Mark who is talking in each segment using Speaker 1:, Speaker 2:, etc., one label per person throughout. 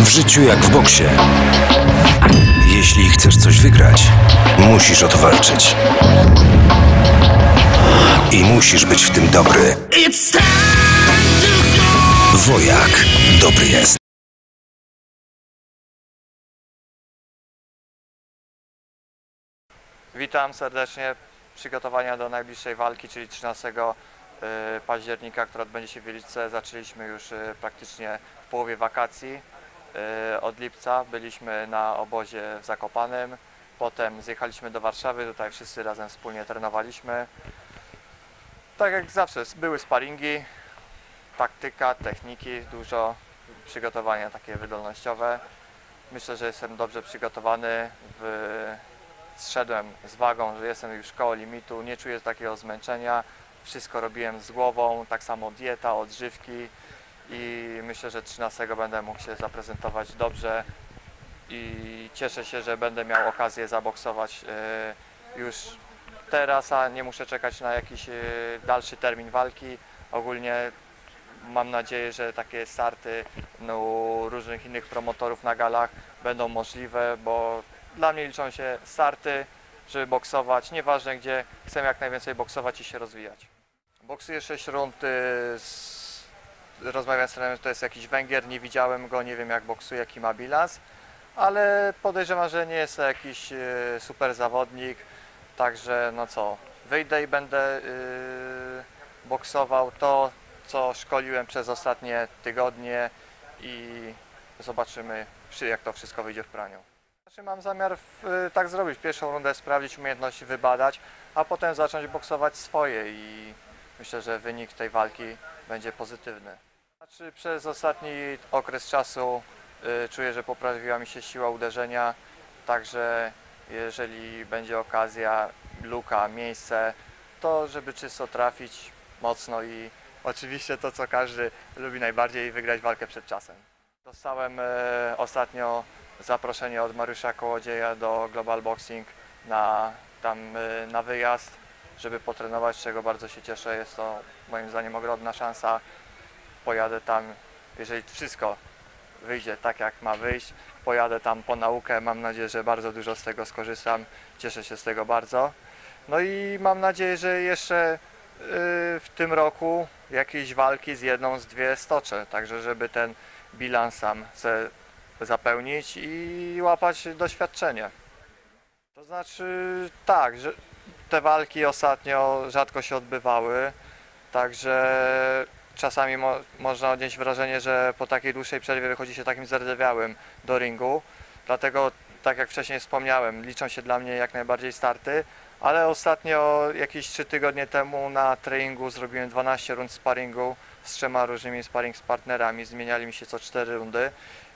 Speaker 1: W życiu jak w boksie. Jeśli chcesz coś wygrać, musisz o to walczyć. I musisz być w tym dobry. Wojak dobry jest.
Speaker 2: Witam serdecznie. Przygotowania do najbliższej walki, czyli 13 y, października, która odbędzie się w Wieliczce. Zaczęliśmy już y, praktycznie w połowie wakacji. Y, Od lipca byliśmy na obozie w Zakopanem. Potem zjechaliśmy do Warszawy, tutaj wszyscy razem wspólnie trenowaliśmy. Tak jak zawsze, były sparingi, taktyka, techniki, dużo przygotowania takie wydolnościowe. Myślę, że jestem dobrze przygotowany. W... Zszedłem z wagą, że jestem już koło limitu, nie czuję takiego zmęczenia. Wszystko robiłem z głową, tak samo dieta, odżywki i myślę, że 13 będę mógł się zaprezentować dobrze i cieszę się, że będę miał okazję zaboksować e, już teraz, a nie muszę czekać na jakiś e, dalszy termin walki. Ogólnie mam nadzieję, że takie starty no, różnych innych promotorów na galach będą możliwe, bo dla mnie liczą się starty, żeby boksować, nieważne gdzie, chcę jak najwięcej boksować i się rozwijać. Boksuję 6 rund, y, z... rozmawiałem z trenerem, to jest jakiś Węgier, nie widziałem go, nie wiem jak boksuje, jaki ma bilans, ale podejrzewam, że nie jest jakiś y, super zawodnik, także no co, wyjdę i będę y, boksował to, co szkoliłem przez ostatnie tygodnie i zobaczymy, czy jak to wszystko wyjdzie w praniu. Znaczy mam zamiar w, tak zrobić, pierwszą rundę sprawdzić umiejętności, wybadać, a potem zacząć boksować swoje i myślę, że wynik tej walki będzie pozytywny. Znaczy przez ostatni okres czasu y, czuję, że poprawiła mi się siła uderzenia, także jeżeli będzie okazja, luka, miejsce, to żeby czysto trafić mocno i oczywiście to, co każdy lubi najbardziej, wygrać walkę przed czasem. Dostałem e, ostatnio zaproszenie od Mariusza Kołodzieja do Global Boxing na, tam, y, na wyjazd, żeby potrenować, czego bardzo się cieszę. Jest to moim zdaniem ogromna szansa. Pojadę tam, jeżeli wszystko wyjdzie tak jak ma wyjść, pojadę tam po naukę. Mam nadzieję, że bardzo dużo z tego skorzystam. Cieszę się z tego bardzo. No i mam nadzieję, że jeszcze y, w tym roku jakieś walki z jedną, z dwie stoczę. Także żeby ten bilans sam zapełnić i łapać doświadczenie. To znaczy tak, że te walki ostatnio rzadko się odbywały, także czasami mo można odnieść wrażenie, że po takiej dłuższej przerwie wychodzi się takim zardzewiałym do ringu. Dlatego, tak jak wcześniej wspomniałem, liczą się dla mnie jak najbardziej starty, ale ostatnio jakieś 3 tygodnie temu na treningu zrobiłem 12 rund sparingu z trzema różnymi sparring z partnerami, zmieniali mi się co 4 rundy.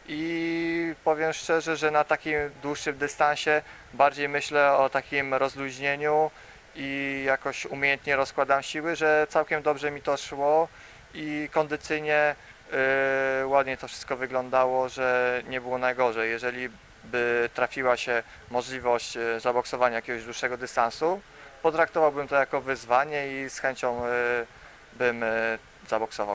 Speaker 2: I powiem szczerze, że na takim dłuższym dystansie bardziej myślę o takim rozluźnieniu i jakoś umiejętnie rozkładam siły, że całkiem dobrze mi to szło i kondycyjnie yy, ładnie to wszystko wyglądało, że nie było najgorzej. Jeżeli by trafiła się możliwość yy, zaboksowania jakiegoś dłuższego dystansu, potraktowałbym to jako wyzwanie i z chęcią yy, bym yy, zaboksował.